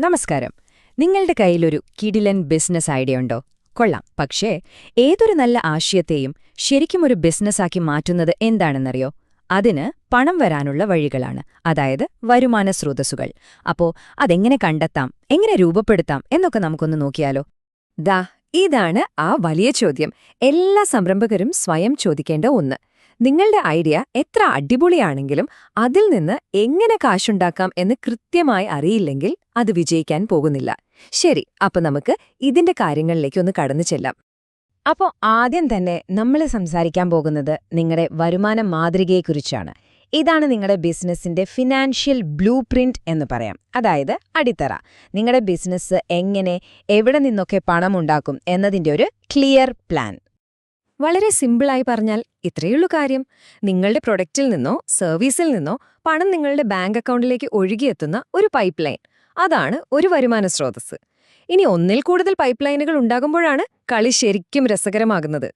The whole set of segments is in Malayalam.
നമസ്കാരം. നിങ്ങളുടെ കയ്യിലൊരു കിടിലൻ ബിസിനസ് ഐഡിയ ഉണ്ടോ? കൊള്ളാം. പക്ഷേ ഏതൊരു നല്ല ആശയത്തെയും ശരിക്കും ഒരു ബിസിനസ്സാക്കി മാറ്റുന്നത് എന്താണെന്നറിയോ? അതിന് പണം വരാനുള്ള വഴികളാണ്. അതായത് വരുമാന സ്രോതസ്സുകൾ. അപ്പോ അതെങ്ങനെ കണ്ടെത്താം? എങ്ങനെ രൂപപ്പെടുത്താം? എന്നൊക്കെ നമുക്കൊന്ന് നോക്കിയാലോ. ദാ ഇതാണ് ആ വലിയ ചോദ്യം. എല്ലാ സംരംഭകരും സ്വയം ചോദിക്കേണ്ട ഒന്ന്. നിങ്ങളുടെ ഐഡിയ എത്ര അടിപൊളിയാണെങ്കിലും അതിൽ നിന്ന് എങ്ങനെ കാശുണ്ടാക്കാം എന്ന് കൃത്യമായി അറിയില്ലെങ്കിൽ അത് വിജയിക്കാൻ പോകുന്നില്ല. ശരി അപ്പൊ നമുക്ക് ഇതിന്റെ കാര്യങ്ങളിലേക്ക് ഒന്ന് കടന്നു ചെല്ലാം. അപ്പോൾ ആദ്യം തന്നെ നമ്മൾ സംസാരിക്കാൻ പോകുന്നത് നിങ്ങളുടെ വരുമാന മാതൃകയെക്കുറിച്ചാണ്. ഇതാണ് നിങ്ങളുടെ ബിസിനസ്സിന്റെ ഫിനാൻഷ്യൽ ബ്ലൂ പ്രിന്റ് എന്ന് പറയാം. അതായത് അടിത്തറ. നിങ്ങളുടെ ബിസിനസ് എങ്ങനെ എവിടെ നിന്നൊക്കെ പണം ഉണ്ടാക്കും എന്നതിന്റെ ഒരു ക്ലിയർ പ്ലാൻ. വളരെ സിമ്പിളായി പറഞ്ഞാൽ ഇത്രയുള്ളൂ കാര്യം. നിങ്ങളുടെ പ്രൊഡക്റ്റിൽ നിന്നോ സർവീസിൽ നിന്നോ പണം നിങ്ങളുടെ ബാങ്ക് അക്കൗണ്ടിലേക്ക് ഒഴുകിയെത്തുന്ന ഒരു പൈപ്പ് ലൈൻ അതാണ് ഒരു വരുമാന സ്രോതസ്സ്. ഇനി ഒന്നിൽ കൂടുതൽ പൈപ്പ് ലൈനുകൾ ഉണ്ടാകുമ്പോഴാണ് കളി ശരിക്കും രസകരമാകുന്നത്.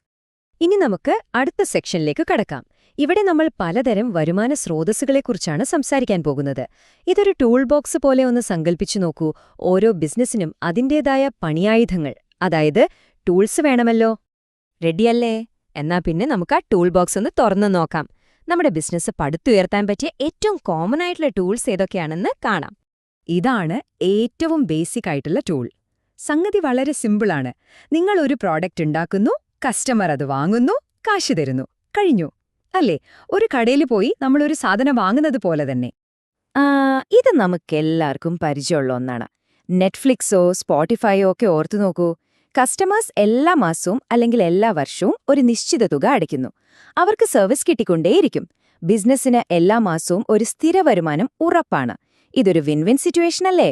ഇനി നമുക്ക് അടുത്ത സെക്ഷനിലേക്ക് കടക്കാം. ഇവിടെ നമ്മൾ പലതരം വരുമാന സ്രോതസ്സുകളെക്കുറിച്ചാണ് സംസാരിക്കാൻ പോകുന്നത്. ഇതൊരു ടൂൾ ബോക്സ് പോലെ ഒന്ന് സങ്കൽപ്പിച്ചു നോക്കൂ. ഓരോ ബിസിനസ്സിനും അതിന്റേതായ പണിയായുധങ്ങൾ. അതായത് ടൂൾസ് വേണമല്ലോ. റെഡിയല്ലേ? എന്നാ പിന്നെ നമുക്ക് ആ ടൂൾ ബോക്സ് ഒന്ന് തുറന്നു നോക്കാം. നമ്മുടെ ബിസിനസ് പടുത്തുയർത്താൻ പറ്റിയ ഏറ്റവും കോമൺ ആയിട്ടുള്ള ടൂൾസ് ഏതൊക്കെയാണെന്ന് കാണാം. ഇതാണ് ഏറ്റവും ബേസിക് ആയിട്ടുള്ള ടൂൾ സംഗതി വളരെ സിമ്പിളാണ് നിങ്ങൾ ഒരു പ്രോഡക്റ്റ് ഉണ്ടാക്കുന്നു കസ്റ്റമർ അത് വാങ്ങുന്നു കാശ് തരുന്നു. കഴിഞ്ഞു. അല്ലേ? ഒരു കടയിൽ പോയി നമ്മളൊരു സാധനം വാങ്ങുന്നത് പോലെ തന്നെ. ഇത് നമുക്കെല്ലാവർക്കും പരിചയമുള്ള ഒന്നാണ്. നെറ്റ്ഫ്ലിക്സോ സ്പോട്ടിഫൈയോ ഒക്കെ ഓർത്തു നോക്കൂ. കസ്റ്റമേഴ്സ് എല്ലാ മാസവും അല്ലെങ്കിൽ എല്ലാ വർഷവും ഒരു നിശ്ചിത തുക അടയ്ക്കുന്നു. അവർക്ക് സർവീസ് കിട്ടിക്കൊണ്ടേയിരിക്കും. ബിസിനസ്സിന് എല്ലാ മാസവും ഒരു സ്ഥിര വരുമാനം ഉറപ്പാണ്. ഇതൊരു വിൻ വിൻ സിറ്റുവേഷൻ അല്ലേ?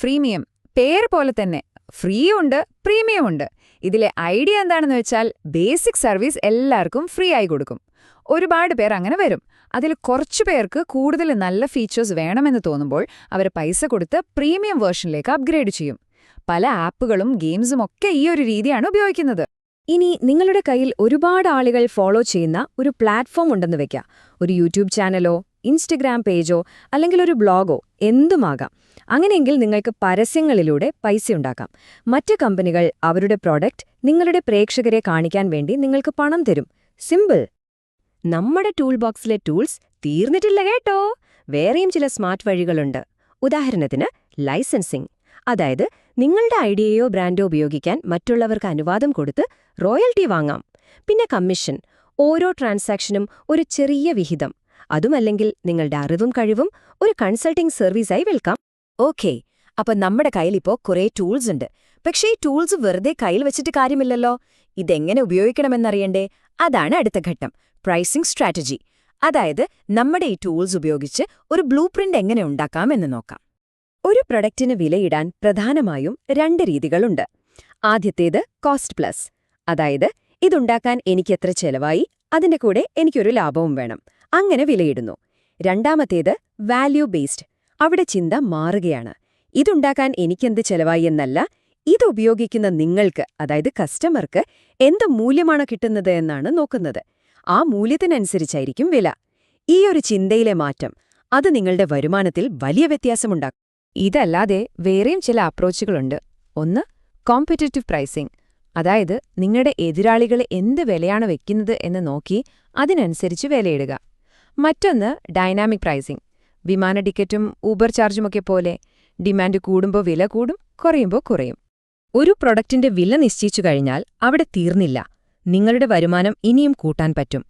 ഫ്രീമിയം. പേര് പോലെ തന്നെ. ഫ്രീ ഉണ്ട് പ്രീമിയം ഉണ്ട് ഇതിലെ ഐഡിയ എന്താണെന്ന് വെച്ചാൽ ബേസിക് സർവീസ് എല്ലാവർക്കും ഫ്രീ ആയി കൊടുക്കും. ഒരുപാട് പേർ അങ്ങനെ വരും. അതിൽ കുറച്ചു പേർക്ക് കൂടുതൽ നല്ല ഫീച്ചേഴ്സ് വേണമെന്ന് തോന്നുമ്പോൾ അവർ പൈസ കൊടുത്ത് പ്രീമിയം വേർഷനിലേക്ക് അപ്ഗ്രേഡ് ചെയ്യും. പല ആപ്പുകളും ഗെയിംസും ഒക്കെ ഈ ഒരു രീതിയാണ് ഉപയോഗിക്കുന്നത്. ഇനി നിങ്ങളുടെ കയ്യിൽ ഒരുപാട് ആളുകൾ ഫോളോ ചെയ്യുന്ന ഒരു പ്ലാറ്റ്ഫോം ഉണ്ടെന്ന് വെക്കാം. ഒരു യൂട്യൂബ് ചാനലോ ഇൻസ്റ്റഗ്രാം പേജോ അല്ലെങ്കിൽ ഒരു ബ്ലോഗോ എന്തുമാകാം. അങ്ങനെയെങ്കിൽ നിങ്ങൾക്ക് പരസ്യങ്ങളിലൂടെ പൈസ ഉണ്ടാക്കാം. മറ്റ് കമ്പനികൾ അവരുടെ പ്രോഡക്റ്റ് നിങ്ങളുടെ പ്രേക്ഷകരെ കാണിക്കാൻ വേണ്ടി നിങ്ങൾക്ക് പണം തരും. സിമ്പിൾ. നമ്മുടെ ടൂൾ ബോക്സിലെ ടൂൾസ് തീർന്നിട്ടില്ല കേട്ടോ. വേറെയും ചില സ്മാർട്ട് വഴികളുണ്ട്. ഉദാഹരണത്തിന് ലൈസൻസിംഗ് അതായത് നിങ്ങളുടെ ഐഡിയയോ ബ്രാൻഡോ ഉപയോഗിക്കാൻ മറ്റുള്ളവർക്ക് അനുവാദം കൊടുത്ത് റോയൽറ്റി വാങ്ങാം. പിന്നെ കമ്മീഷൻ ഓരോ ട്രാൻസാക്ഷനും ഒരു ചെറിയ വിഹിതം. അതുമല്ലെങ്കിൽ നിങ്ങളുടെ അറിവും കഴിവും ഒരു കൺസൾട്ടിംഗ് സർവീസായി വിൽക്കാം. ഓക്കേ അപ്പൊ നമ്മുടെ കയ്യിലിപ്പോ കുറേ ടൂൾസ് ഉണ്ട്. പക്ഷേ ഈ ടൂൾസ് വെറുതെ കയ്യിൽ വെച്ചിട്ട് കാര്യമില്ലല്ലോ? ഇതെങ്ങനെ ഉപയോഗിക്കണമെന്നറിയണ്ടേ? അതാണ് അടുത്ത ഘട്ടം. Pricing strategy. അതായത് നമ്മുടെ ഈ ടൂൾസ് ഉപയോഗിച്ച് ഒരു ബ്ലൂ എങ്ങനെ ഉണ്ടാക്കാം എന്ന് നോക്കാം. ഒരു പ്രൊഡക്റ്റിന് വിലയിടാൻ പ്രധാനമായും രണ്ട് രീതികളുണ്ട്. ആദ്യത്തേത് കോസ്റ്റ് പ്ലസ് അതായത് ഇതുണ്ടാക്കാൻ എനിക്കെത്ര ചെലവായി അതിന്റെ കൂടെ എനിക്കൊരു ലാഭവും വേണം. അങ്ങനെ വിലയിടുന്നു. രണ്ടാമത്തേത് വാല്യൂ ബേസ്ഡ് അവിടെ ചിന്ത മാറുകയാണ്. ഇതുണ്ടാക്കാൻ എനിക്കെന്ത് ചെലവായി എന്നല്ല ഇതുപയോഗിക്കുന്ന നിങ്ങൾക്ക് അതായത് കസ്റ്റമർക്ക് എന്ത് മൂല്യമാണ് കിട്ടുന്നത് എന്നാണ് നോക്കുന്നത്. ആ മൂല്യത്തിനനുസരിച്ചായിരിക്കും വില. ഈ ഒരു ചിന്തയിലെ മാറ്റം അത് നിങ്ങളുടെ വരുമാനത്തിൽ വലിയ വ്യത്യാസമുണ്ടാക്കും. ഇതല്ലാതെ വേറെയും ചില അപ്രോച്ചുകളുണ്ട്. ഒന്ന് കോമ്പറ്റേറ്റീവ് പ്രൈസിംഗ് അതായത് നിങ്ങളുടെ എതിരാളികൾ എന്ത് വിലയാണ് വെക്കുന്നത് എന്ന് നോക്കി അതിനനുസരിച്ച് വിലയിടുക. മറ്റൊന്ന് ഡൈനാമിക് പ്രൈസിംഗ് വിമാന ടിക്കറ്റും ഊബർ ചാർജുമൊക്കെ പോലെ ഡിമാൻഡ് കൂടുമ്പോൾ വില കൂടും കുറയുമ്പോൾ കുറയും. ഒരു പ്രൊഡക്റ്റിന്റെ വില നിശ്ചയിച്ചു കഴിഞ്ഞാൽ അവിടെ തീർന്നില്ല. നിങ്ങളുടെ വരുമാനം ഇനിയും കൂട്ടാൻ പറ്റും.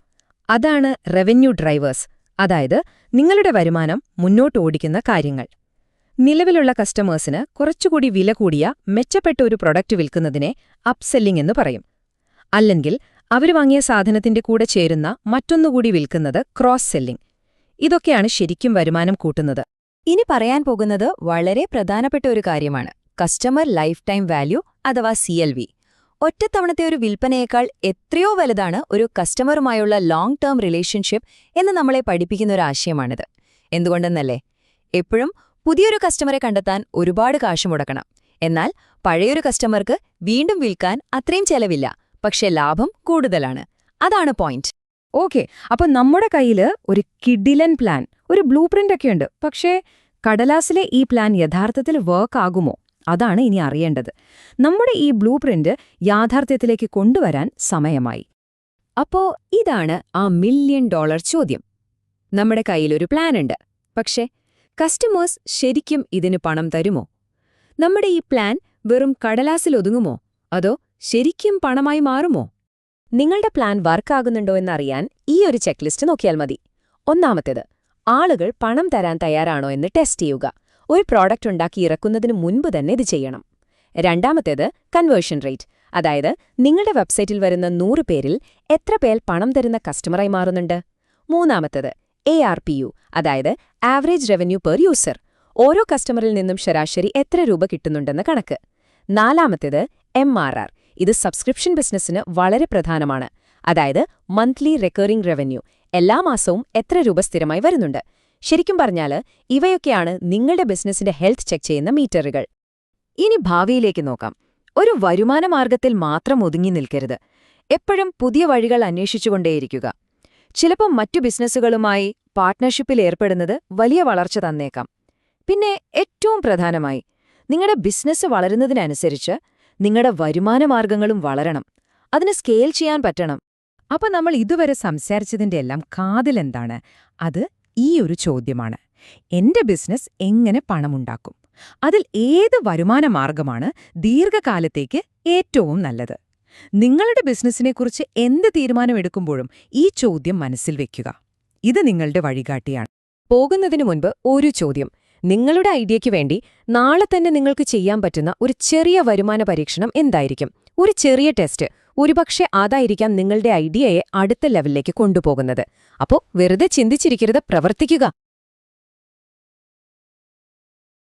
അതാണ് റവന്യൂ ഡ്രൈവേഴ്സ് അതായത് നിങ്ങളുടെ വരുമാനം മുന്നോട്ട് ഓടിക്കുന്ന കാര്യങ്ങൾ. നിലവിലുള്ള കസ്റ്റമേഴ്സിന് കുറച്ചുകൂടി വില കൂടിയ മെച്ചപ്പെട്ട ഒരു പ്രൊഡക്റ്റ് വിൽക്കുന്നതിനെ അപ്സെല്ലിംഗ് എന്ന് പറയും. അല്ലെങ്കിൽ അവർ വാങ്ങിയ സാധനത്തിന്റെ കൂടെ ചേരുന്ന മറ്റൊന്നുകൂടി വിൽക്കുന്നത് ക്രോസ് സെല്ലിംഗ്. ഇതൊക്കെയാണ് ശരിക്കും വരുമാനം കൂട്ടുന്നത്. ഇനി പറയാൻ പോകുന്നത് വളരെ പ്രധാനപ്പെട്ട ഒരു കാര്യമാണ്. കസ്റ്റമർ ലൈഫ് ടൈം വാല്യൂ അഥവാ സി എൽ വി. ഒറ്റത്തവണത്തെ ഒരു വിൽപ്പനയേക്കാൾ എത്രയോ വലുതാണ് ഒരു കസ്റ്റമറുമായുള്ള ലോങ് ടേം റിലേഷൻഷിപ്പ് എന്ന് നമ്മളെ പഠിപ്പിക്കുന്ന ഒരു ആശയമാണിത്. എന്തുകൊണ്ടെന്നല്ലേ? എപ്പോഴും പുതിയൊരു കസ്റ്റമറെ കണ്ടെത്താൻ ഒരുപാട് കാശ് മുടക്കണം. എന്നാൽ പഴയൊരു കസ്റ്റമർക്ക് വീണ്ടും വിൽക്കാൻ അത്രയും ചെലവില്ല. പക്ഷേ ലാഭം കൂടുതലാണ്. അതാണ് പോയിന്റ് ഓക്കെ അപ്പൊ നമ്മുടെ കയ്യിൽ ഒരു കിഡിലൻ പ്ലാൻ ഒരു ബ്ലൂ ഒക്കെ ഉണ്ട്. പക്ഷേ കടലാസിലെ ഈ പ്ലാൻ യഥാർത്ഥത്തിൽ വർക്ക് ആകുമോ? അതാണ് ഇനി അറിയേണ്ടത്. നമ്മുടെ ഈ ബ്ലൂ പ്രിന്റ് യാഥാർത്ഥ്യത്തിലേക്ക് കൊണ്ടുവരാൻ സമയമായി. അപ്പോ ഇതാണ് ആ മില്യൺ ഡോളർ ചോദ്യം. നമ്മുടെ കയ്യിലൊരു പ്ലാൻ ഉണ്ട്. പക്ഷേ കസ്റ്റമേഴ്സ് ശരിക്കും ഇതിന് പണം തരുമോ? നമ്മുടെ ഈ പ്ലാൻ വെറും കടലാസിലൊതുങ്ങുമോ അതോ ശരിക്കും പണമായി മാറുമോ? നിങ്ങളുടെ പ്ലാൻ വർക്കാകുന്നുണ്ടോ എന്നറിയാൻ ഈ ഒരു ചെക്ക് ലിസ്റ്റ് നോക്കിയാൽ മതി. ഒന്നാമത്തേത് ആളുകൾ പണം തരാൻ തയ്യാറാണോ എന്ന് ടെസ്റ്റ് ചെയ്യുക. ഒരു പ്രോഡക്റ്റ് ഉണ്ടാക്കി ഇറക്കുന്നതിന് മുൻപ് തന്നെ ഇത് ചെയ്യണം. രണ്ടാമത്തേത് കൺവേർഷൻ റേറ്റ്. അതായത് നിങ്ങളുടെ വെബ്സൈറ്റിൽ വരുന്ന നൂറ് പേരിൽ എത്ര പേർ പണം തരുന്ന കസ്റ്റമറായി മാറുന്നുണ്ട്? മൂന്നാമത്തേത് എ ആർ പി യു അതായത് ആവറേജ് റവന്യൂ പെർ യൂസർ ഓരോ കസ്റ്റമറിൽ നിന്നും ശരാശരി എത്ര രൂപ കിട്ടുന്നുണ്ടെന്ന കണക്ക്. നാലാമത്തേത് എം ആർ ആർ ഇത് സബ്സ്ക്രിപ്ഷൻ ബിസിനസ്സിന് വളരെ പ്രധാനമാണ്. അതായത് മന്ത്ലി റെക്കറിംഗ് റവന്യൂ എല്ലാ മാസവും എത്ര രൂപ സ്ഥിരമായി വരുന്നുണ്ട്. ശരിക്കും പറഞ്ഞാൽ ഇവയൊക്കെയാണ് നിങ്ങളുടെ ബിസിനസ്സിന്റെ ഹെൽത്ത് ചെക്ക് ചെയ്യുന്ന മീറ്ററുകൾ ഇനി ഭാവിയിലേക്ക് നോക്കാം. ഒരു വരുമാന മാർഗത്തിൽ മാത്രം ഒതുങ്ങി നിൽക്കരുത്. എപ്പോഴും പുതിയ വഴികൾ അന്വേഷിച്ചുകൊണ്ടേയിരിക്കുക. ചിലപ്പോൾ മറ്റു ബിസിനസ്സുകളുമായി പാർട്ട്ണർഷിപ്പിൽ ഏർപ്പെടുന്നത് വലിയ വളർച്ച തന്നേക്കാം. പിന്നെ ഏറ്റവും പ്രധാനമായി നിങ്ങളുടെ ബിസിനസ് വളരുന്നതിനനുസരിച്ച് നിങ്ങളുടെ വരുമാന മാർഗങ്ങളും വളരണം. അതിന് സ്കെയിൽ ചെയ്യാൻ പറ്റണം. അപ്പൊ നമ്മൾ ഇതുവരെ സംസാരിച്ചതിന്റെ എല്ലാം കാതിലെന്താണ് അത് ഈ ഒരു ചോദ്യമാണ്. എന്റെ ബിസിനസ് എങ്ങനെ പണമുണ്ടാക്കും? അതിൽ ഏത് വരുമാന മാർഗമാണ് ദീർഘകാലത്തേക്ക് ഏറ്റവും നല്ലത്? നിങ്ങളുടെ ബിസിനസ്സിനെക്കുറിച്ച് എന്ത് തീരുമാനമെടുക്കുമ്പോഴും ഈ ചോദ്യം മനസ്സിൽ വെക്കുക. ഇത് നിങ്ങളുടെ വഴികാട്ടിയാണ്. പോകുന്നതിനു മുൻപ് ഒരു ചോദ്യം. നിങ്ങളുടെ ഐഡിയയ്ക്ക് വേണ്ടി നാളെ തന്നെ നിങ്ങൾക്ക് ചെയ്യാൻ പറ്റുന്ന ഒരു ചെറിയ വരുമാന പരീക്ഷണം എന്തായിരിക്കും? ഒരു ചെറിയ ടെസ്റ്റ്. ഒരുപക്ഷെ അതായിരിക്കാം നിങ്ങളുടെ ഐഡിയയെ അടുത്ത ലെവലിലേക്ക് കൊണ്ടുപോകുന്നത്. അപ്പോൾ വെറുതെ ചിന്തിച്ചിരിക്കരുത് പ്രവർത്തിക്കുക.